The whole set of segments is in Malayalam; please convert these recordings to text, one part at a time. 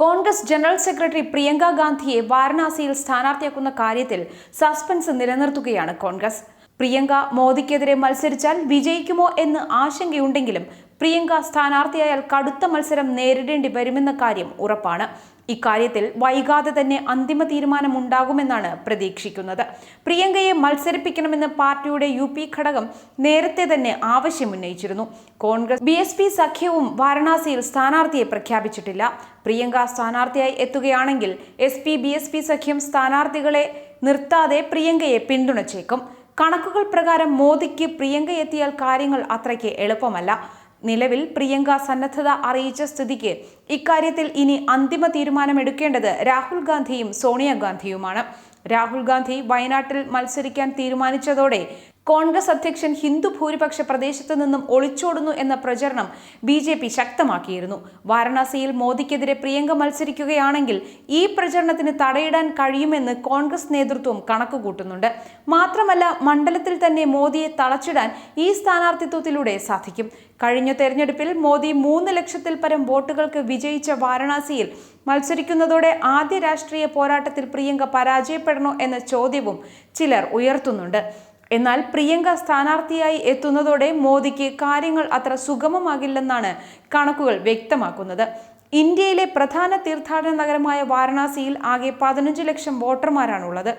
കോൺഗ്രസ് ജനറൽ സെക്രട്ടറി പ്രിയങ്ക ഗാന്ധിയെ വാരണാസിയിൽ സ്ഥാനാർത്ഥിയാക്കുന്ന കാര്യത്തിൽ സസ്പെൻസ് നിലനിർത്തുകയാണ് കോൺഗ്രസ്. പ്രിയങ്ക മോദിക്കെതിരെ മത്സരിച്ചാൽ വിജയിക്കുമോ എന്ന് ആശങ്കയുണ്ടെങ്കിലും പ്രിയങ്ക സ്ഥാനാർത്ഥിയായാൽ കടുത്ത മത്സരം നേരിടേണ്ടി വരുമെന്ന കാര്യം ഉറപ്പാണ്. ഇക്കാര്യത്തിൽ വൈകാതെ തന്നെ അന്തിമ തീരുമാനമുണ്ടാകുമെന്നാണ് പ്രതീക്ഷിക്കുന്നത്. പ്രിയങ്കയെ മത്സരിപ്പിക്കണമെന്ന് പാർട്ടിയുടെ യു പി ഘടകം നേരത്തെ തന്നെ ആവശ്യമുന്നയിച്ചിരുന്നു. കോൺഗ്രസ് ബി എസ് പി സഖ്യവും വാരണാസിയിൽ സ്ഥാനാർത്ഥിയെ പ്രഖ്യാപിച്ചിട്ടില്ല. പ്രിയങ്ക സ്ഥാനാർത്ഥിയായി എത്തുകയാണെങ്കിൽ S P B S P സഖ്യം സ്ഥാനാർത്ഥികളെ നിർത്താതെ പ്രിയങ്കയെ പിന്തുണച്ചേക്കും. കണക്കുകൾ പ്രകാരം മോദിക്ക് പ്രിയങ്ക എത്തിയാൽ കാര്യങ്ങൾ അത്രയ്ക്ക് എളുപ്പമല്ല. നിലവിൽ പ്രിയങ്ക സന്നദ്ധത അറിയിച്ച സ്ഥിതിക്ക് ഇക്കാര്യത്തിൽ ഇനി അന്തിമ തീരുമാനമെടുക്കേണ്ടത് രാഹുൽ ഗാന്ധിയും സോണിയാഗാന്ധിയുമാണ്. രാഹുൽ ഗാന്ധി വയനാട്ടിൽ മത്സരിക്കാൻ തീരുമാനിച്ചതോടെ കോൺഗ്രസ് അധ്യക്ഷൻ ഹിന്ദു ഭൂരിപക്ഷ പ്രദേശത്തു നിന്നും ഒളിച്ചോടുന്നു എന്ന പ്രചരണം ബി ജെ പി ശക്തമാക്കിയിരുന്നു. വാരണാസിയിൽ മോദിക്കെതിരെ പ്രിയങ്ക മത്സരിക്കുകയാണെങ്കിൽ ഈ പ്രചരണത്തിന് തടയിടാൻ കഴിയുമെന്ന് കോൺഗ്രസ് നേതൃത്വം കണക്കുകൂട്ടുന്നുണ്ട്. മാത്രമല്ല മണ്ഡലത്തിൽ തന്നെ മോദിയെ തളച്ചിടാൻ ഈ സ്ഥാനാർത്ഥിത്വത്തിലൂടെ സാധിക്കും. കഴിഞ്ഞ തെരഞ്ഞെടുപ്പിൽ മോദി മൂന്ന് ലക്ഷത്തിൽ പരം വോട്ടുകൾക്ക് വിജയിച്ച വാരണാസിയിൽ മത്സരിക്കുന്നതോടെ ആദ്യ രാഷ്ട്രീയ പോരാട്ടത്തിൽ പ്രിയങ്ക പരാജയപ്പെടണോ എന്ന ചോദ്യവും ചിലർ ഉയർത്തുന്നുണ്ട്. എന്നാൽ പ്രിയങ്ക സ്ഥാനാർത്ഥിയായി എത്തുന്നതോടെ മോദിക്ക് കാര്യങ്ങൾ അത്ര സുഗമമാകില്ലെന്നാണ് കണക്കുകൾ വ്യക്തമാക്കുന്നത്. ഇന്ത്യയിലെ പ്രധാന തീർത്ഥാടന നഗരമായ വാരണാസിയിൽ ആകെ പതിനഞ്ച് ലക്ഷം വോട്ടർമാരാണുള്ളത്.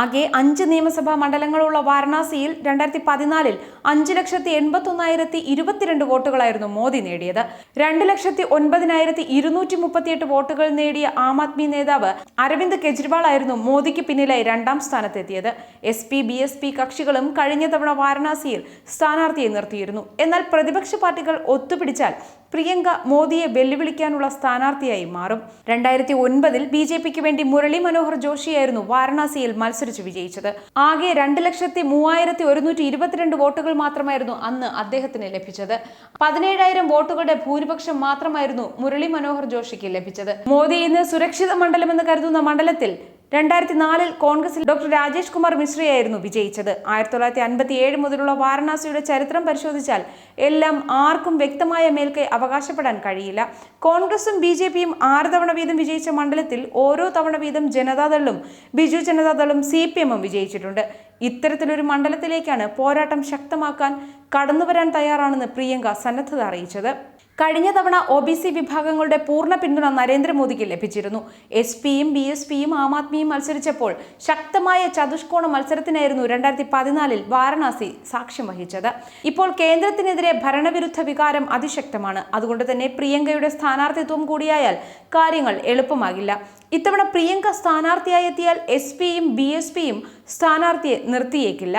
ആകെ അഞ്ച് നിയമസഭാ മണ്ഡലങ്ങളുള്ള വാരണാസിയിൽ രണ്ടായിരത്തി പതിനാലിൽ അഞ്ച് ലക്ഷത്തി എൺപത്തി ഒന്നായിരത്തി ഇരുപത്തിരണ്ട് വോട്ടുകളായിരുന്നു മോദി നേടിയത്. രണ്ട് ലക്ഷത്തി ഒൻപതിനായിരത്തി ഇരുന്നൂറ്റി മുപ്പത്തിയെട്ട് വോട്ടുകൾ നേടിയ ആം ആദ്മി നേതാവ് അരവിന്ദ് കെജ്രിവാൾ ആയിരുന്നു മോദിക്ക് പിന്നിലായി രണ്ടാം സ്ഥാനത്തെത്തിയത്. S P B S P കക്ഷികളും കഴിഞ്ഞ തവണ വാരണാസിയിൽ സ്ഥാനാർത്ഥിയെ നിർത്തിയിരുന്നു. എന്നാൽ പ്രതിപക്ഷ പാർട്ടികൾ ഒത്തുപിടിച്ചാൽ പ്രിയങ്ക മോദിയെ വെല്ലുവിളിക്കാനുള്ള സ്ഥാനാർത്ഥിയായി മാറും. രണ്ടായിരത്തി ഒൻപതിൽ ബി ജെ പിക്ക് വേണ്ടി മുരളി മനോഹർ ജോഷിയായിരുന്നു വാരണാസിയിൽ മത്സരിച്ച് വിജയിച്ചത്. ആകെ രണ്ട് ലക്ഷത്തി മൂവായിരത്തി ഒരുന്നൂറ്റി ഇരുപത്തിരണ്ട് വോട്ടുകൾ മാത്രമായിരുന്നു അന്ന് അദ്ദേഹത്തിന് ലഭിച്ചത്. പതിനേഴായിരം വോട്ടുകളുടെ ഭൂരിപക്ഷം മാത്രമായിരുന്നു മുരളി മനോഹർ ജോഷിക്ക് ലഭിച്ചത്. മോദി ഇന്ന് സുരക്ഷിത മണ്ഡലമെന്ന് കരുതുന്ന മണ്ഡലത്തിൽ രണ്ടായിരത്തി നാലിൽ കോൺഗ്രസിൽ ഡോക്ടർ രാജേഷ് കുമാർ മിശ്രയായിരുന്നു വിജയിച്ചത്. ആയിരത്തി തൊള്ളായിരത്തി അൻപത്തി ഏഴ് മുതലുള്ള വാരണാസിയുടെ ചരിത്രം പരിശോധിച്ചാൽ എല്ലാം ആർക്കും വ്യക്തമായ മേൽക്കൈ അവകാശപ്പെടാൻ കഴിയില്ല. കോൺഗ്രസും ബി ജെ പിയും ആറ് തവണ വീതം വിജയിച്ച മണ്ഡലത്തിൽ ഓരോ തവണ വീതം ജനതാദളും ബിജു ജനതാദളും സി പി എമ്മും വിജയിച്ചിട്ടുണ്ട്. ഇത്തരത്തിലൊരു മണ്ഡലത്തിലേക്കാണ് പോരാട്ടം ശക്തമാക്കാൻ കടന്നുവരാൻ തയ്യാറാണെന്ന് പ്രിയങ്ക സന്നദ്ധത അറിയിച്ചത്. കഴിഞ്ഞ തവണ ഒ ബി സി വിഭാഗങ്ങളുടെ പൂർണ പിന്തുണ നരേന്ദ്രമോദിക്ക് ലഭിച്ചിരുന്നു. എസ് പിയും ബി എസ് പിയും ആം ആദ്മിയും മത്സരിച്ചപ്പോൾ ശക്തമായ ചതുഷ്കോണ മത്സരത്തിനായിരുന്നു രണ്ടായിരത്തി പതിനാലിൽ വാരണാസി സാക്ഷ്യം വഹിച്ചത്. ഇപ്പോൾ കേന്ദ്രത്തിനെതിരെ ഭരണവിരുദ്ധ വികാരം അതിശക്തമാണ്. അതുകൊണ്ട് തന്നെ പ്രിയങ്കയുടെ സ്ഥാനാർത്ഥിത്വം കൂടിയായാൽ കാര്യങ്ങൾ എളുപ്പമാകില്ല. ഇത്തവണ പ്രിയങ്ക സ്ഥാനാർത്ഥിയായി എത്തിയാൽ എസ് പിയും ബി എസ് പിയും സ്ഥാനാർത്ഥിയെ നിർത്തിയേക്കില്ല.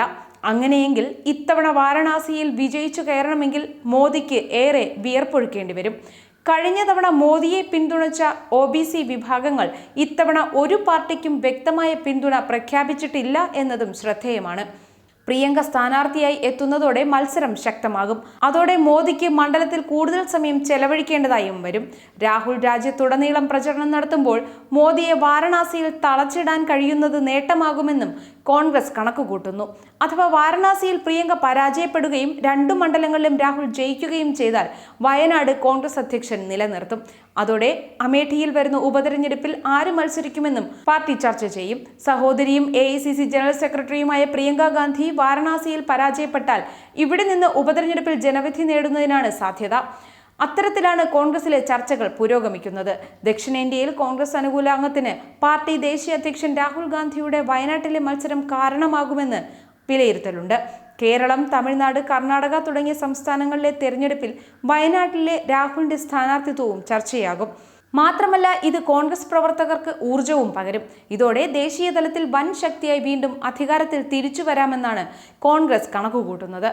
അങ്ങനെയെങ്കിൽ ഇത്തവണ വാരണാസിയിൽ വിജയിച്ചു കയറണമെങ്കിൽ മോദിക്ക് ഏറെ വിയർപ്പൊഴുക്കേണ്ടി വരും. കഴിഞ്ഞ തവണ മോദിയെ പിന്തുണച്ച ഒ ബി സി വിഭാഗങ്ങൾ ഇത്തവണ ഒരു പാർട്ടിക്കും വ്യക്തമായ പിന്തുണ പ്രഖ്യാപിച്ചിട്ടില്ല എന്നതും ശ്രദ്ധേയമാണ്. പ്രിയങ്ക സ്ഥാനാർത്ഥിയായി എത്തുന്നതോടെ മത്സരം ശക്തമാകും. അതോടെ മോദിക്ക് മണ്ഡലത്തിൽ കൂടുതൽ സമയം ചെലവഴിക്കേണ്ടതായും വരും. രാഹുൽ രാജ്യത്തുടനീളം പ്രചരണം നടത്തുമ്പോൾ മോദിയെ വാരണാസിയിൽ തളച്ചിടാൻ കഴിയുന്നത് നേട്ടമാകുമെന്നും കോൺഗ്രസ് കണക്കുകൂട്ടുന്നു അഥവാ വാരണാസിയിൽ പ്രിയങ്ക പരാജയപ്പെടുകയും രണ്ടു മണ്ഡലങ്ങളിലും രാഹുൽ ജയിക്കുകയും ചെയ്താൽ വയനാട് കോൺഗ്രസ് അധ്യക്ഷൻ നിലനിർത്തും. അതോടെ അമേഠിയിൽ വരുന്ന ഉപതെരഞ്ഞെടുപ്പിൽ ആര് മത്സരിക്കുമെന്നും പാർട്ടി ചർച്ച ചെയ്യും. സഹോദരിയും എ ജനറൽ സെക്രട്ടറിയുമായ പ്രിയങ്ക ഗാന്ധി വാരണാസിയിൽ പരാജയപ്പെട്ടാൽ ഇവിടെ നിന്ന് ഉപതെരഞ്ഞെടുപ്പിൽ ജനവിധി നേടുന്നതിനാണ് സാധ്യത. അത്തരത്തിലാണ് കോൺഗ്രസിലെ ചർച്ചകൾ പുരോഗമിക്കുന്നത്. ദക്ഷിണേന്ത്യയിൽ കോൺഗ്രസ് അനുകൂല അംഗത്തിന് പാർട്ടി ദേശീയ അധ്യക്ഷൻ രാഹുൽ ഗാന്ധിയുടെ വയനാട്ടിലെ മത്സരം കാരണമാകുമെന്ന് വിലയിരുത്തലുണ്ട്. കേരളം തമിഴ്നാട് കർണാടക തുടങ്ങിയ സംസ്ഥാനങ്ങളിലെ തെരഞ്ഞെടുപ്പിൽ വയനാട്ടിലെ രാഹുലിന്റെ സ്ഥാനാർത്ഥിത്വവും ചർച്ചയാകും. മാത്രമല്ല ഇത് കോൺഗ്രസ് പ്രവർത്തകർക്ക് ഊർജവും പകരും. ഇതോടെ ദേശീയ തലത്തിൽ വൻ ശക്തിയായി വീണ്ടും അധികാരത്തിൽ തിരിച്ചു വരാമെന്നാണ് കോൺഗ്രസ് കണക്കുകൂട്ടുന്നത്.